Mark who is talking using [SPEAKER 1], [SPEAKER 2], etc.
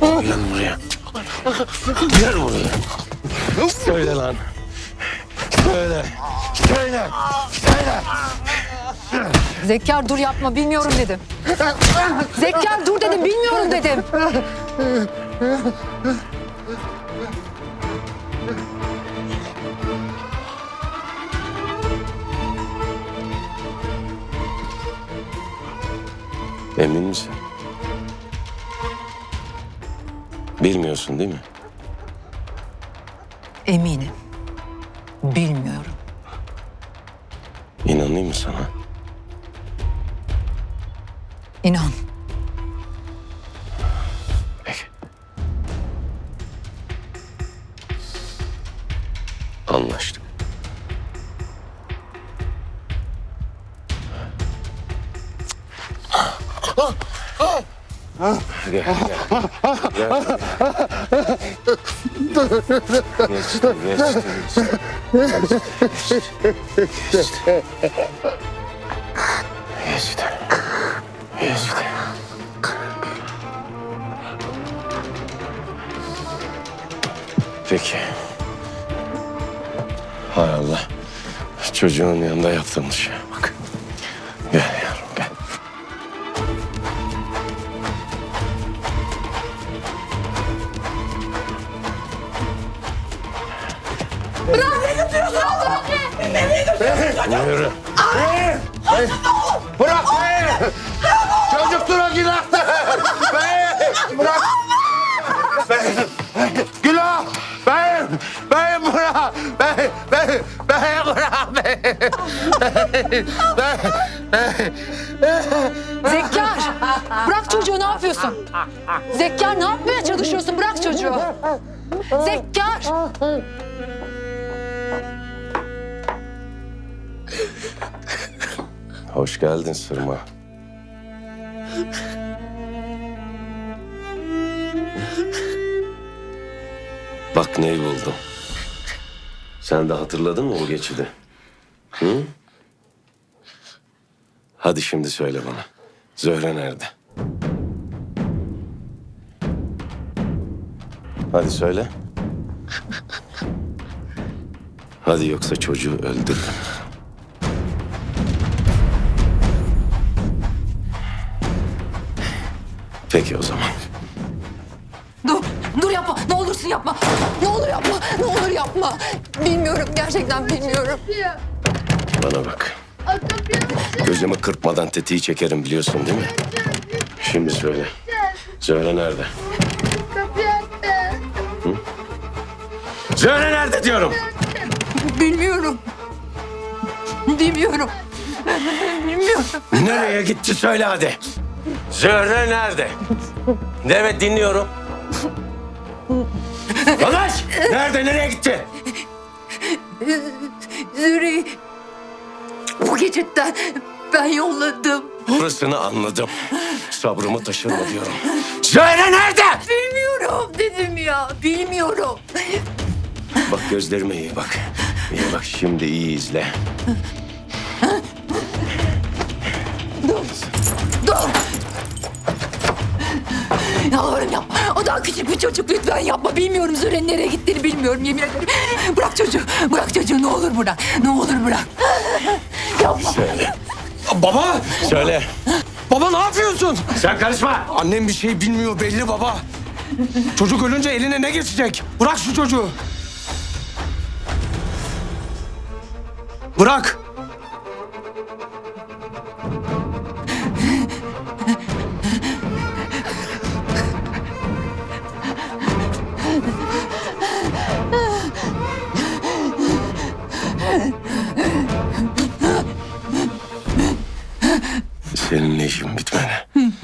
[SPEAKER 1] Gel buraya. Gel buraya. Söyle lan. Söyle. Söyle. Söyle.
[SPEAKER 2] Zekkar dur yapma bilmiyorum dedim. Zekkar dur dedim bilmiyorum dedim.
[SPEAKER 1] Emin misin? Bilmiyorsun değil mi?
[SPEAKER 2] Eminim. Bilmiyorum.
[SPEAKER 1] İnanayım mı sana?
[SPEAKER 2] İnan.
[SPEAKER 1] Peki. Anlaştık. Gel, gel. Gel. Geçti, geçti, geçti. Geçti. Geçti. Geçti. Peki. Hay Allah. Çocuğun yanında yaptığımız şeye Yürü.
[SPEAKER 3] Bırak beni! Çocuklara günahtır! Beni! Bırak! Beni! Günah! Beni! Beni bırak! Beni! Beni! Beni bırak! Beni!
[SPEAKER 2] Zekkar! Bırak çocuğu ne yapıyorsun? Zekkar ne yapmaya çalışıyorsun? Bırak çocuğu. Zekkar!
[SPEAKER 1] Hoş geldin Sırma. Bak neyi buldum. Sen de hatırladın mı o geçidi? Hı? Hadi şimdi söyle bana. Zöhre nerede? Hadi söyle. Hadi yoksa çocuğu öldürürüm. Peki o zaman.
[SPEAKER 2] Dur, dur yapma. Ne olursun yapma. Ne olur yapma. Ne olur yapma. Bilmiyorum, gerçekten bilmiyorum.
[SPEAKER 1] Bana bak. Gözümü kırpmadan tetiği çekerim biliyorsun değil mi? Şimdi söyle. Zöhre nerede? Zöhre nerede diyorum.
[SPEAKER 2] Bilmiyorum. Bilmiyorum. Bilmiyorum.
[SPEAKER 1] Nereye gitti söyle hadi. Zöhre nerede? Evet dinliyorum. Konuş! Nerede nereye gitti?
[SPEAKER 2] Züri bu geçitten ben yolladım.
[SPEAKER 1] Orasını anladım. Sabrımı taşırma diyorum. Zöhre nerede?
[SPEAKER 2] Bilmiyorum dedim ya. Bilmiyorum.
[SPEAKER 1] Bak gözlerime iyi bak. İyi bak şimdi iyi izle.
[SPEAKER 2] Daha küçük bir çocuk lütfen yapma. Bilmiyorum Züre'nin nereye gittiğini bilmiyorum yemin ederim. Bırak çocuğu. Bırak çocuğu ne olur bırak. Ne olur bırak. yapma.
[SPEAKER 1] Söyle.
[SPEAKER 4] Baba!
[SPEAKER 1] Söyle.
[SPEAKER 4] Baba ne yapıyorsun?
[SPEAKER 1] Sen karışma.
[SPEAKER 4] Annem bir şey bilmiyor belli baba. Çocuk ölünce eline ne geçecek? Bırak şu çocuğu. Bırak.
[SPEAKER 1] Seninle işim bitmedi.